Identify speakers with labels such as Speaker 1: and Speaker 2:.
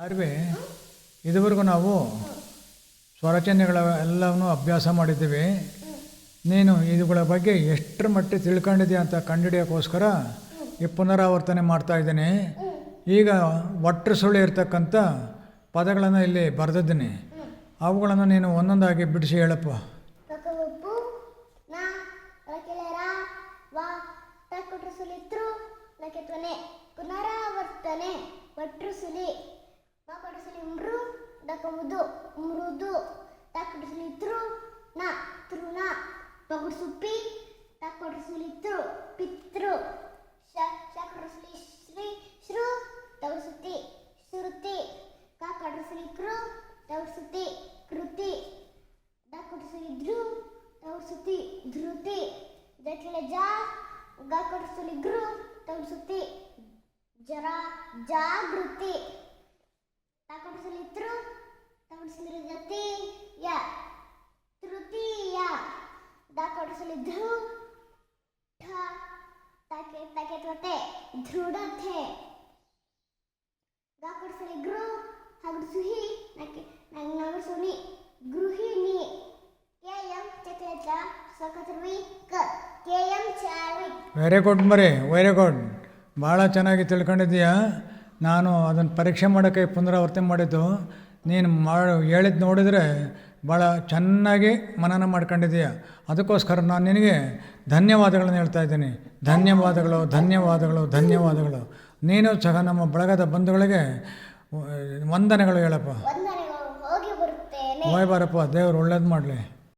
Speaker 1: ಯಾರುವೆ ಇದುವರೆಗೂ ನಾವು ಸ್ವರಚನೆಗಳ ಎಲ್ಲವನ್ನೂ ಅಭ್ಯಾಸ ಮಾಡಿದ್ದೀವಿ. ನೀನು ಇದುಗಳ ಬಗ್ಗೆ ಎಷ್ಟರ ಮಟ್ಟಿಗೆ ತಿಳ್ಕೊಂಡಿದ್ಯಾ ಅಂತ ಕಂಡುಹಿಡಿಯೋಕ್ಕೋಸ್ಕರ ಈ ಪುನರಾವರ್ತನೆ ಮಾಡ್ತಾ ಇದ್ದೀನಿ. ಈಗ ಒಟ್ಟರು ಸುಳಿ ಇರ್ತಕ್ಕಂಥ ಪದಗಳನ್ನು ಇಲ್ಲಿ ಬರೆದಿದ್ದೀನಿ. ಅವುಗಳನ್ನು ನೀನು ಒಂದೊಂದಾಗಿ ಬಿಡಿಸಿ ಹೇಳಪ್ಪ.
Speaker 2: ಪುನರಾವರ್ತನೆ ಒಟ್ರುಸುಲಿ ಮಾಕಟಸುಲಿ ಮೃ ದಕಮುದು ಮೃದು ತಕ್ಕುಟ್ರಸುಲಿತ್ರು ನ ತೃಣ ಪಗುಡ್ಸುಪ್ಪಿ ತಕ್ಕುಟ್ರಸುಲಿತ್ರು ಪಿತೃ ಶಕಟಸುಲಿ ಶ್ರೀ ಶ್ರು ತವಸುತಿ ಶ್ರುತಿ ಕಾಕಟಸುಲಿ ಕೃ ತವಸುತಿ ಕೃತಿ ದಾಕೊಡಿಸಲಿದ್ರು ತವರ್ಸುತ್ತಿ ಧೃತಿ ದಟ್ಲೆ ಜಾ ಗಾಕೊಡಿಸಲಿಗ್ರು ತವರ್ಸುತ್ತಿ ಜರ ಜಾಗೃತಿ ತವರ್ಸಲಿ ಜತಿ ಯ ತೃತೀಯ ದಾಕೊಡಿಸಲಿದ್ರು ಠ ತಕೆ ತಕೆ ತೊಟೆ ದೃಢತೆ ಗಾಕೊಡಿಸಲಿಗ್ರು ಹಗಡ್ಸುಹಿ ನಕ್ಕೆ ನಂಗೆ ಸುಹಿ ಗೃಹಿಣಿ ಕೆ ಎಂ ಚಕ್ರಚ ಸಕತ್ರುವಿ ಕ ಕೆ ಎಂ ಚಾವಿ
Speaker 1: ವೆರಿ ಗುಡ್ ಮರಿ ವೆರಿ ಗುಡ್ ಭಾಳ ಚೆನ್ನಾಗಿ ತಿಳ್ಕೊಂಡಿದ್ದೀಯಾ ನಾನು ಅದನ್ನು ಪರೀಕ್ಷೆ ಮಾಡೋಕ್ಕೆ ಪುನರಾವರ್ತನೆ ಮಾಡಿದ್ದು ನೀನು ಮಾಡಿ ಹೇಳಿದ್ದು ನೋಡಿದರೆ ಭಾಳ ಚೆನ್ನಾಗಿ ಮನನ ಮಾಡ್ಕೊಂಡಿದ್ದೀಯ. ಅದಕ್ಕೋಸ್ಕರ ನಾನು ನಿನಗೆ ಧನ್ಯವಾದಗಳನ್ನು ಹೇಳ್ತಾ ಇದ್ದೀನಿ. ಧನ್ಯವಾದಗಳು ಧನ್ಯವಾದಗಳು ಧನ್ಯವಾದಗಳು. ನೀನು ಸಹ ನಮ್ಮ ಬಳಗದ ಬಂಧುಗಳಿಗೆ ವಂದನೆಗಳು ಹೇಳಪ್ಪ.
Speaker 2: ಹೋಗಿ
Speaker 1: ಬಾರಪ್ಪ ದೇವ್ರು ಒಳ್ಳೇದು ಮಾಡಲಿ.